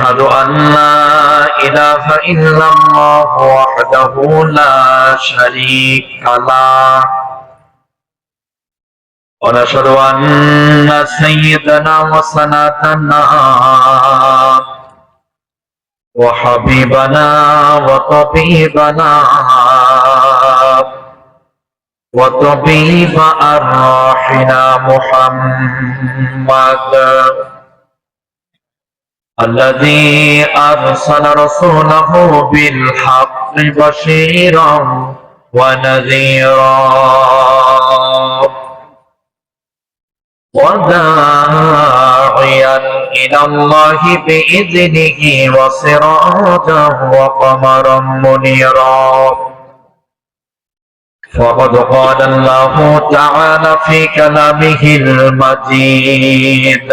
أشهد أن لا إله إلا الله وحده لا شريك له ونشهد أن سيدنا وسندنا وحبيبنا وطبيبنا وطبيب أرواحنا محمد الذي أرسل رسوله بالحق بشيرا ونذيرا. وداعيا إلى الله بإذنه وسراجا وقمرا منيرا. فقد قال الله تعالى في كلامه المجيد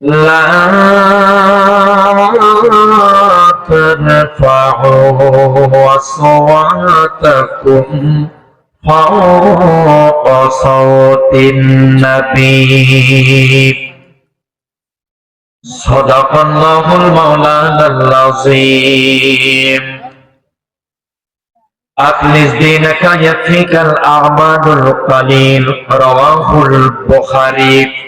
لا ترفعوا أصواتكم فوق صوت النبي صدق الله المولانا العظيم أخلص دينك يكفيك الأعمال القليل رواه البخاري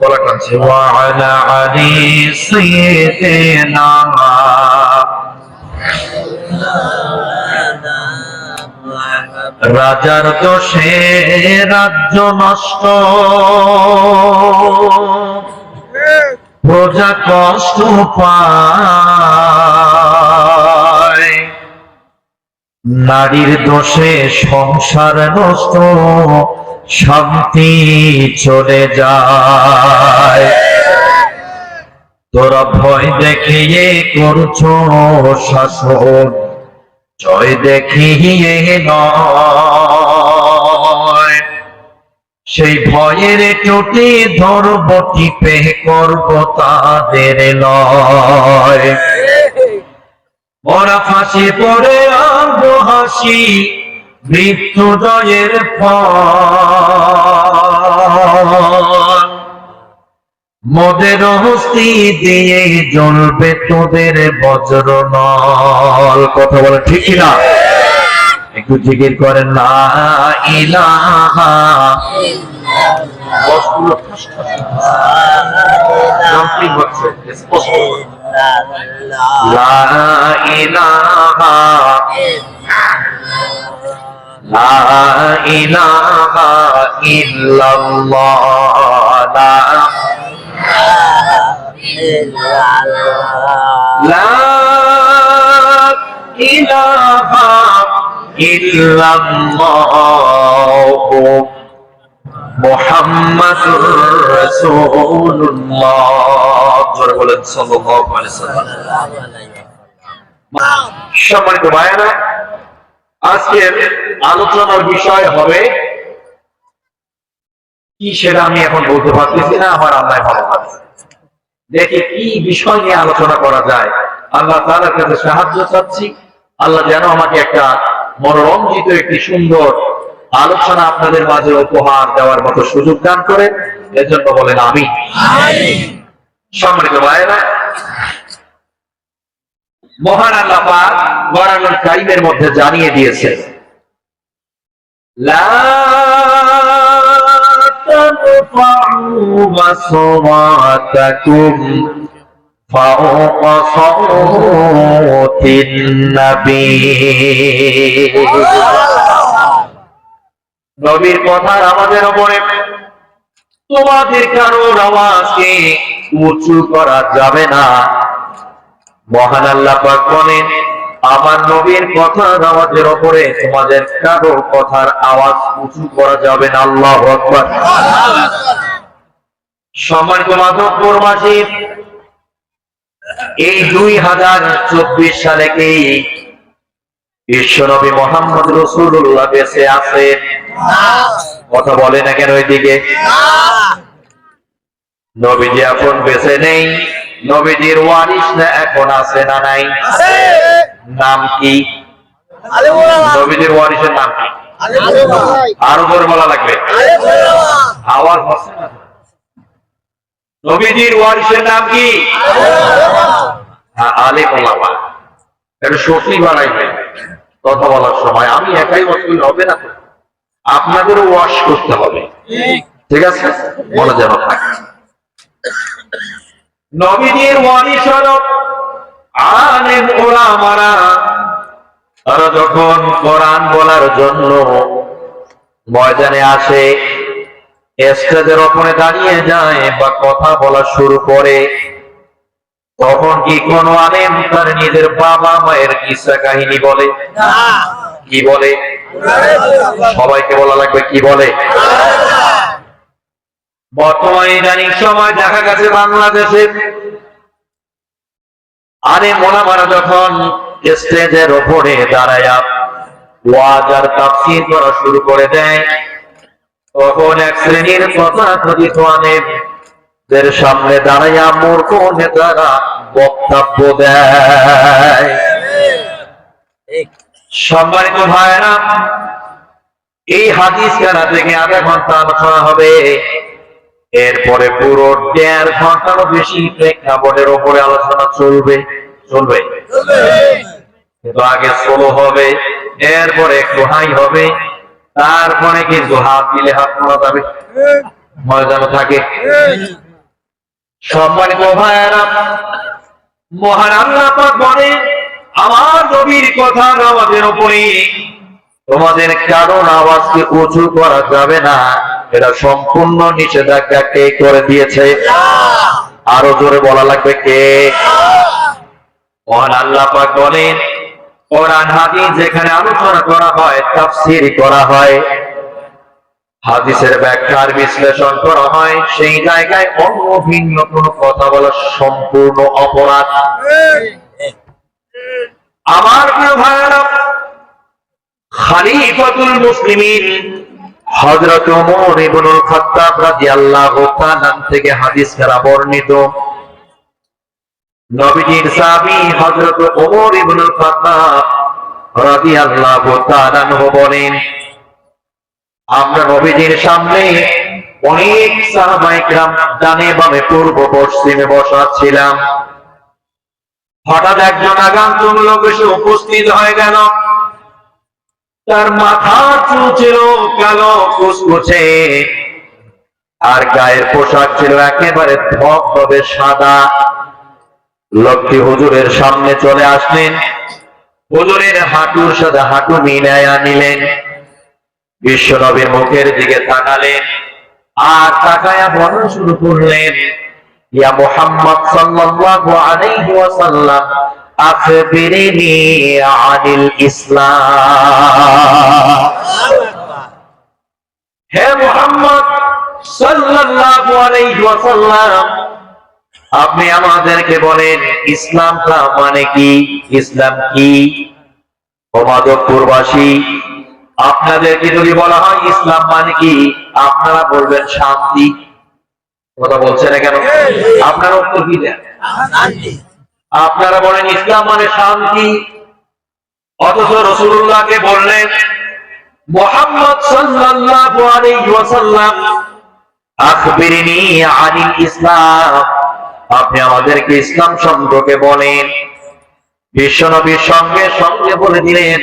বলা টানছে। ওয়ালা আলি সাইয়্যিদিনা রাজার দোষে রাজ্য নষ্ট। প্রজা কষ্ট পায়। নারীর দোষে সংসার নষ্ট, শান্তি চলে যায়। তোরা ভয় দেখিয়ে করছ শাসন, জয় দেখিয়ে নয়। সেই ভয়ের চোটে ধরব, টিপে করব তাদের নয় ওরা ফাঁসি আনব হাসি মৃত্যুদয়ের মোদের হস্তি দিয়ে জ্বলবে তোদের বজ্র নল। কথা বলে ঠিক না একটু জিকির করেন না ইলাহা হচ্ছে لا إله لا إله إلا الله لا لا إله إلا الله আজকের আলোচনার বিষয় হবে, কি সেটা আমি এখন বলতে পারতেছি না, আমার আল্লাহ ভালো পারে দেখি কি বিষয় নিয়ে আলোচনা করা যায়। আল্লাহ তার কাছে সাহায্য চাচ্ছি। আল্লাহ যেন আমাকে একটা মনোরঞ্জিত, একটি সুন্দর আলোচনা আপনাদের মাঝে উপহার দেওয়ার মতো সুযোগ দান করে এজন্য বলেন আমি সম্মানিত ভাইয়েরা মহান আল্লাহ পাক কোরআনুল কারীমের মধ্যে জানিয়ে দিয়েছে لا ترفعوا أصواتكم فوق صوت النبي নবীর কথার আমাদের উপরে। তোমাদের কারোর আওয়াজকে উঁচু করা যাবে না। মহান আল্লাহ পাক বলেন, আমার নবীর কথার আওয়াজের উপরে তোমাদের কারও কথার আওয়াজ উঁচু করা যাবে না। আল্লাহ আকবার। সম্মানিত মাধবপুর মাসি এই দুই হাজার চব্বিশ সালে কি বিশ্বনবী মোহাম্মদ রসুল্লাহ বেঁচে আছে কথা বলে না কেন ওইদিকে নবীজি এখন বেঁচে নেই। নবীজির ওয়ারিস না এখন আছে না নাই? নাম কি? নবীজির ওয়ারিসের নাম কি? আরও জোরে বলা লাগবে। আওয়াজ হচ্ছে না? নবীজির ওয়ারিসের নাম কি? হ্যাঁ, আলে এটা সত্যি বাড়াইবে কথা বলার সময়। আমি একাই হবে না আপনাদেরও ওয়াশ করতে হবে। ঠিক আছে? যেন থাকে। আলেম ওলামারা, তারা যখন কোরআন বলার জন্য ময়দানে আসে, স্টেজের দাঁড়িয়ে যায় বা কথা বলা শুরু করে কি কোন আলেম তার নিজের বাবা মায়ের কিসা কাহিনী বলে? কি বলে? সবাইকে বলা লাগবে কি বলে? বর্তমানে ইদানিং সময় দেখা গেছে বাংলাদেশে। আরে মোনামারা যখন স্টেজের ওপরে দাঁড়ায়া ওয়াজ আর তাফসীর করা শুরু করে দেয় তখন এক শ্রেণির কথা কথিত আলেমদের সামনে দাঁড়াইয়া মূর্খ নেতারা বক্তব্য দেয়। সম্মানিত ভাইরা এই হাদিস খেলা থেকে আধা ঘণ্টা আলোচনা হবে। এরপরে পুরো দেড় ঘন্টারও বেশি প্রেক্ষাপটের ওপরে আলোচনা চলবে। চলবে। কিন্তু আগে সোলো হবে এরপরে একটু হাই হবে তারপরে কিন্তু হাত দিলে হাত পড়া যাবে। ময়দানে থাকে। সম্মানিত ভাইয়েরা, মহান আল্লাহ পাক বলেন আমার নবীর কথা উপরে, তোমাদের কারণ আওয়াজকে উঁচু করা যাবে না, এটা সম্পূর্ণ নিষেধাজ্ঞা কে করে দিয়েছে? আরও জোরে বলা লাগবে কে? মহান আল্লাহ পাক বলেন কোরআন হাদিস যেখানে আলোচনা করা হয়, তাফসীর করা হয় হাদিসের ব্যাখ্যার বিশ্লেষণ করা হয়, সেই জায়গায় অন্য ভিন্ন কোনো কথা বলা সম্পূর্ণ অপরাধ। আমার প্রিয় ভাইয়েরা, খলিফাতুল মুসলিমিন হযরত ওমর ইবনুল খাত্তাব রাদিয়াল্লাহু তাআলা থেকে হাদিস দ্বারা বর্ণিত। নবীজির সাহাবী হযরত ওমর ইবনুল খাত্তাব রাদিয়াল্লাহু তাআলা বলেন আমরা নবীজির সামনে অনেক সাহাবাইকরাম ডানে বামে, পূর্ব, পশ্চিমে বসা ছিলাম হঠাৎ একজন আগান্তক লোক এসে উপস্থিত হয়ে গেল। তার মাথা চুল ছিল কুসকুছে আর গায়ের পোশাক ছিল একেবারে ধপ তবে সাদা। লোকটি হুজুরের সামনে চলে আসলেন। হুজুরের হাঁটুর সাথে হাঁটু মিলাইয়া নিলেন। বিশ্বনবীর মুখের দিকে তাকালেন, আর তাকায়া বলা শুরু করলেন, ইয়া মুহাম্মদ সাল্লাল্লাহু আলাইহি ওয়াসাল্লাম, আখবিরনি আনিল ইসলাম। হে মুহাম্মদ সাল্লাল্লাহু আলাইহি ওয়াসাল্লাম, আপনি আমাদেরকে বলেন, ইসলামটা মানে কি? ইসলাম কি? ও মাধবপুরবাসী আপনাদেরকে যদি বলা হয় ইসলাম মানে কি, আপনারা বলবেন শান্তি। কথা বলছেন না কেন? আপনারা উত্তর কি দেন? আপনারা বলেন ইসলাম মানে শান্তি। অথচ রসুল্লাহকে বললেন, মোহাম্মদ সাল্লাল্লাহু ইসলাম। আপনি আমাদেরকে ইসলাম সম্পর্কে বলেন। বিশ্বনবীর সঙ্গে সঙ্গে বলে দিলেন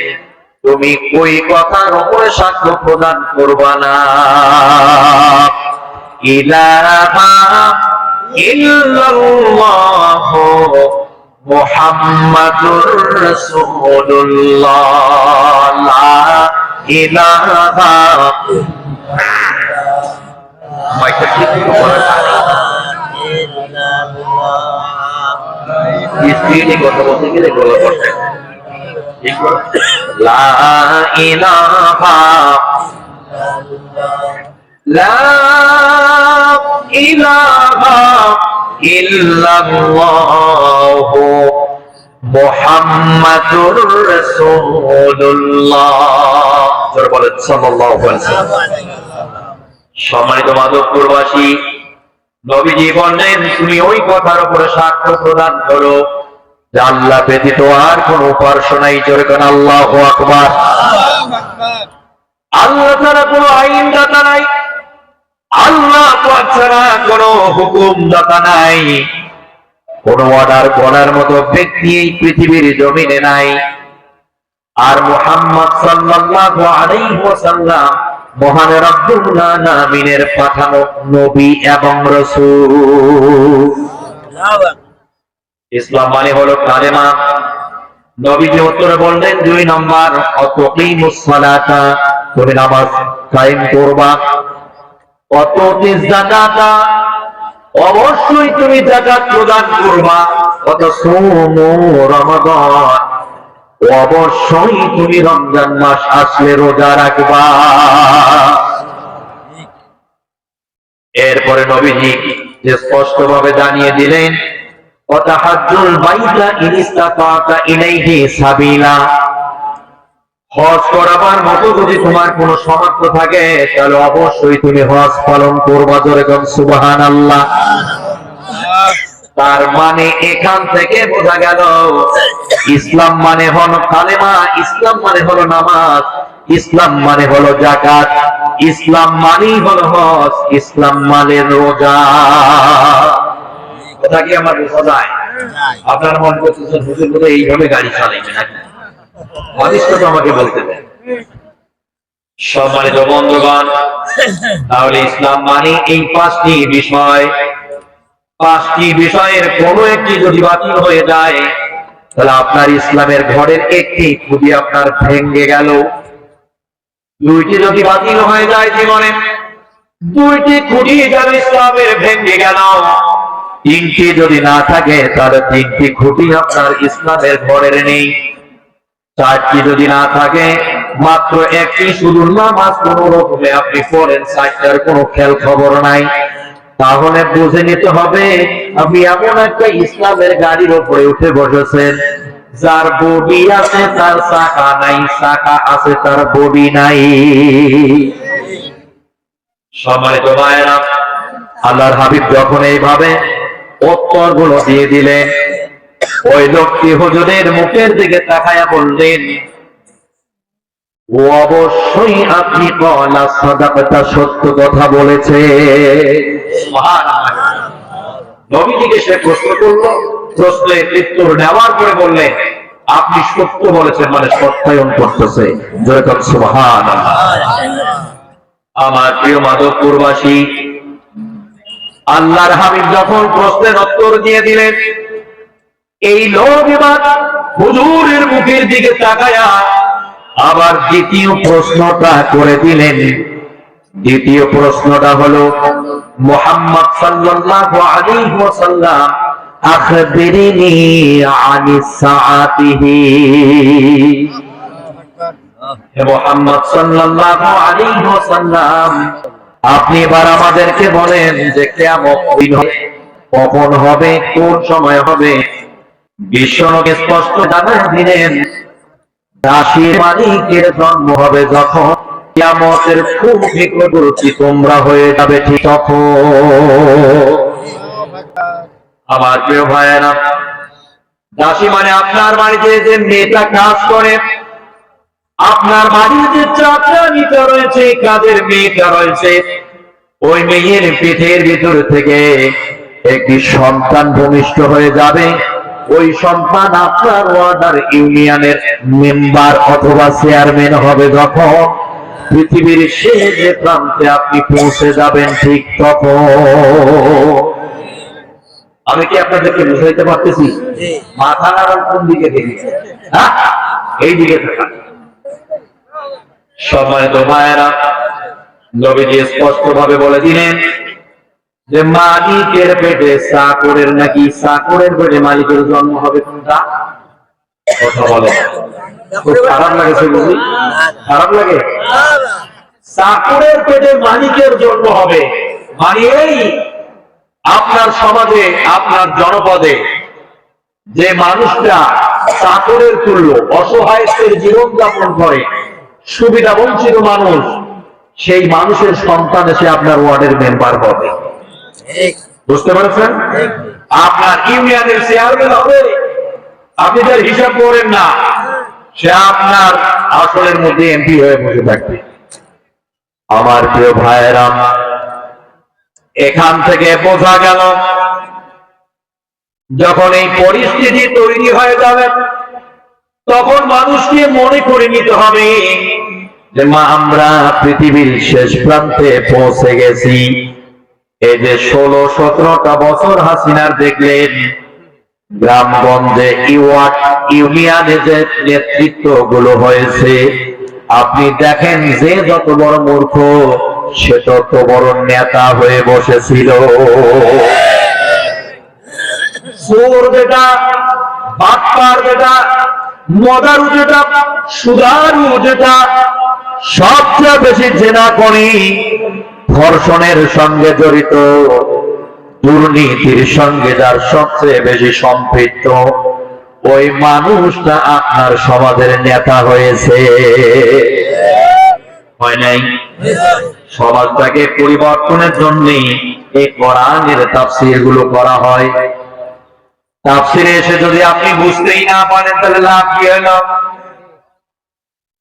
তুমি ওই কথার উপরে সাক্ষ্য প্রদান করবা না। ইলাহা ইল্লাল্লাহ মুহাম্মাদুর রাসূলুল্লাহ। লা ইলাহা মাইকটা ঠিক করে স্পিডে কথা বলতে গেলে লা ইলাহা লা ইলাহা ইল্লাল্লাহ মুহাম্মাদুর রাসূলুল্লাহ। জোরে বলেন সম্মানিত মাধবপুরবাসী, নবীজি বললেন, তুমি ওই কথার উপরে সাক্ষ্য প্রদান করো। যে আল্লাহ ব্যতীত আর কোন উপাস্য নাই, জোরে কোন, আল্লাহ আকবার। আল্লাহ ছাড়া কোনো আইন দাতা নাই। আল্লাহ ছাড়া কোনো হুকুম দাতা নাই। কোন অর্ডার করার মতো ব্যক্তি এই পৃথিবীর জমিনে নাই। আর মুহাম্মদ সাল্লাল্লাহু আলাইহি ওয়াসাল্লাম মহান রব্বুল আলামিনের পাঠানো নবী এবং রাসূল। ইসলাম মানে হলো কালেমা। নবীজি উত্তরে বললেন, দুই নম্বর তুমি নামাজ কায়েম করবা। অততি যাকাতা অবশ্যই তুমি যাকাত প্রদান করবা। অত সোমু রমাদান অবশ্যই তুমি রমজান মাস আসলে রোজা রাখবা। এরপরে নবীজি যে স্পষ্ট ভাবে জানিয়ে দিলেন হজ করাবার মতো যদি তোমার কোনো থাকে তার মানে এখান থেকে বোঝা গেল, ইসলাম মানে হলো কালেমা, ইসলাম মানে হলো নামাজ, ইসলাম মানে হলো জাকাত ইসলাম মানেই হলো হজ, ইসলাম মানে রোজা। কথা কি আমার বোঝা যায়? আপনার মন করতেছেন হুজুর বলে এইভাবে গাড়ি চালাইবে নাকি? অনিষ্ট তো আমাকে বলতে দেন। সম্মানিত বন্ধুগণ তাহলে ইসলাম মানে এই পাঁচটি বিষয়। পাঁচটি বিষয়ের কোনো একটি যদি বাতিল হয়ে যায় তাহলে আপনার ইসলামের ঘরের একটি খুবই আপনার ভেঙ্গে গেল। দুইটি যদি বাতিল হয়ে যায় জীবনে দুইটি খুঁটি যেন ইসলামের ভেঙ্গে গেল। তিনটি যদি না থাকে, তাহলে তিনটি খুঁটি আপনার ইসলামের ঘরের নেই। চারটি যদি না থাকে, মাত্র একটি শুধু নামাজ কোন রকমে আপনি পড়েন, চারটার কোনো খেয়াল খবর নাই। তাহলে বুঝে নিতে হবে, আপনি এমন একটা ইসলামের গাড়ির উপরে উঠে বসেছেন, যার বডি আছে, তার শাখা নাই, শাখা আছে, তার বডি নাই। সম্মানিত মায়েরা আল্লাহর হাবিব যখন এইভাবে উত্তরগুলো দিয়ে দিলেন ওই লোকটি হুজুরের মুখের দিকে তাকায়া বললেন অবশ্যই আপনি কলা সত্য কথা বলেছে নবীজিকে সে প্রশ্ন করল প্রশ্নের উত্তর নেওয়ার পরে বললেন আপনি সত্য বলেছেন মানে সত্যায়ন করতেছে। যেরকম সুবহান আমার প্রিয় মাধবপুরবাসী আল্লাহর হাবিব যখন প্রশ্নের উত্তর দিয়ে দিলেন এই লোক এবার হুজুরের মুখের দিকে তাকায়া আবার দ্বিতীয় প্রশ্নটা করে দিলেন। দ্বিতীয় প্রশ্নটা হলো মোহাম্মদ সাল্লাল্লাহু আলাইহি ওয়াসাল্লাম আখবিরিনি আনিস সাআতিহি। হে মোহাম্মদ সাল্লাল্লাহু আলাইহি ওয়াসাল্লাম আপনি এবার আমাদেরকে বলেন যে কেমন কখন হবে, কোন সময় হবে? বিশ্বনকে স্পষ্ট জানান দিলেন মালিকের জন্ম হবে যখন কিয়ামতের খুব নিকটবর্তী তোমরা হয়ে যাবে ঠিক তখন। আমার প্রিয় ভাইয়েরা, দাসী মানে আপনার বাড়িতে যে মেয়েটা কাজ করে আপনার বাড়িতে চাকরানিটা রয়েছে কাজের মেয়েটা রয়েছে? ওই মেয়ের পেটের ভিতর থেকে একটি সন্তান ভূমিষ্ঠ হয়ে যাবে। ওই সন্তান আপনার ওয়ার্ডার ইউনিয়নের মেম্বার অথবা চেয়ারম্যান হবে যখন পৃথিবীর শেষ যে প্রান্তে আপনি পৌঁছে যাবেন ঠিক তখন। আমি কি আপনাদেরকে বুঝাইতে পারতেছি? মাথা নাড়ার কোন দিকে দেখি? হ্যাঁ? এই দিকে থাকা সম্মানিত ভাইয়েরা, নবীজি স্পষ্ট ভাবে বলে দিলেন যে মালিকের পেটে চাকরের নাকি চাকরের পেটে মালিকের জন্ম হবে কোনটা? কথা বলে। খুব খারাপ লাগেছে বুঝি খারাপ লাগে? চাকরের পেটে মালিকের জন্ম হবে মানে এই আপনার সমাজে, আপনার জনপদে যে মানুষটা চাকরের তুল্য অসহায়ত্বের জীবন যাপন করে সুবিধা বঞ্চিত মানুষ, সেই মানুষের সন্তান এসে আপনার ওয়ার্ডের মেম্বার হবে। বুঝতে পারছেন? আপনার ইউনিয়নের চেয়ারম্যান হবে। আপনি তার হিসাব করেন না। সে আপনার আসলের মধ্যে এমপি হয়ে বসে থাকবে। আমার প্রিয় ভাইয়েরা, এখান থেকে বোঝা গেল, যখন এই পরিস্থিতি তৈরি হয়ে যাবে তখন মানুষকে মনে করে নিতে হবে যে মা, আমরা পৃথিবীর শেষ প্রান্তে পৌঁছে গেছি। এই যে ষোলো, সতেরোটা বছর হাসিনার দেখলেন, গ্রামগঞ্জে ইউয়াট ইউনিয়নে যে নেতৃত্বগুলো হয়েছে, আপনি দেখেন যে যত বড় মূর্খ, সে তত বড় নেতা হয়ে বসেছিল। চোর যেটা বাটপার যেটা মদারু যেটা সুদারু যেটা সবচেয়ে বেশি জেনা করি ধর্ষণের সঙ্গে জড়িত, দুর্নীতির সঙ্গে যার সবচেয়ে বেশি সম্পৃক্ত। ওই মানুষটা আপনার সমাজের নেতা হয়েছে। হয় নাই? সমাজটাকে পরিবর্তনের জন্য এই কোরআনের তাফসিরগুলো করা হয়। তাফসিরে এসে যদি আপনি বুঝতেই না পারেন, তাহলে লাভ কি হলো?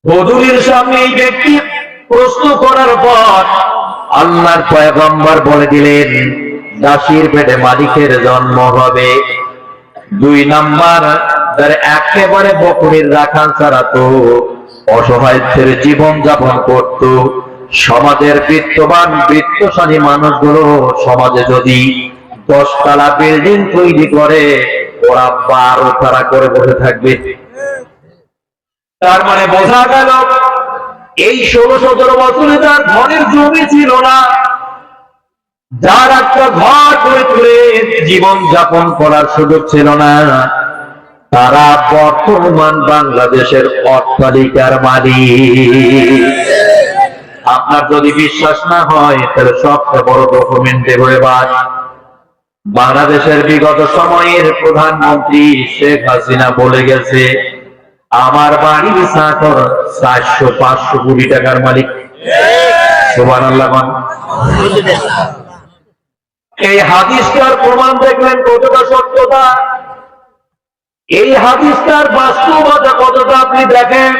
বধুরীর সামনে এই ব্যক্তি প্রশ্ন করার পর আল্লাহর পয়গম্বর বলে দিলেন, দাসির পেটে মালিকের জন্ম হবে। দুই নাম্বার তার একেবারে বকরির রাখাল ছাড়া তো অসহায়ত্বের জীবন যাপন করত। সমাজের বিত্তবান, বৃত্তশালী মানুষগুলো সমাজে যদি দশতলা বিল্ডিং তৈরি করে, ওরা বারো তারা করে বসে থাকবে। তার মানে বোঝা গেল, এই ষোলো সতেরো বছরে তার ঘরের জমি ছিল না। যার একটা ঘর করে তুলে জীবন যাপন করার সুযোগ ছিল না। তারা বর্তমান বাংলাদেশের অট্টালিকার মালিক। আপনার যদি বিশ্বাস না হয়, তাহলে সবচেয়ে বড় ডকুমেন্টে হয়ে বাদ বাংলাদেশের বিগত সময়ের প্রধানমন্ত্রী শেখ হাসিনা বলে গেছে, আমার বাড়ির চাকর চারশো পাঁচশো কোটি টাকার মালিক। সুবান আল্লাহ এই হাদিসটার প্রমাণ দেখলেন কতটা সত্যতা। এই হাদিসটার বাস্তবতা কতটা আপনি দেখেন?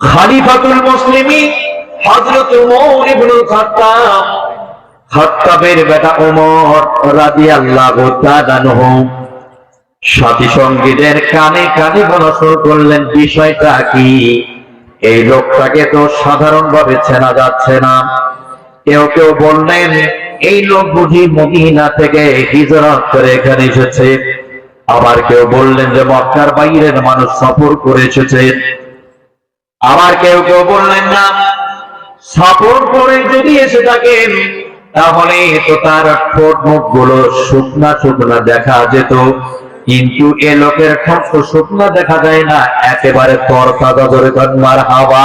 খালিফাতুল মুসলিমি হযরত ওমর ইবনুল খাত্তাবের বেটা ওমর তাআলা আনহু। সাথী সঙ্গীদের কানে কানে বলা করলেন, বিষয়টা কি? এই লোকটাকে তো সাধারণভাবে চেনা যাচ্ছে না। কেউ কেউ বললেন, এই লোক বুঝি মদিনা থেকে হিজরত করে এখানে এসেছে। আবার কেউ বললেন যে মক্কার বাইরের মানুষ সফর করে এসেছে। আবার কেউ কেউ বললেন, না, সফর করে যদি এসে থাকেন তাহলে তো তার ঠোঁট মুখগুলো শুকনা শুকনা দেখা যেত। কিন্তু এ লোকের ঠোঁট তো শুকনা দেখা যায় না, একেবারে তরফা ধরে মার হাওয়া।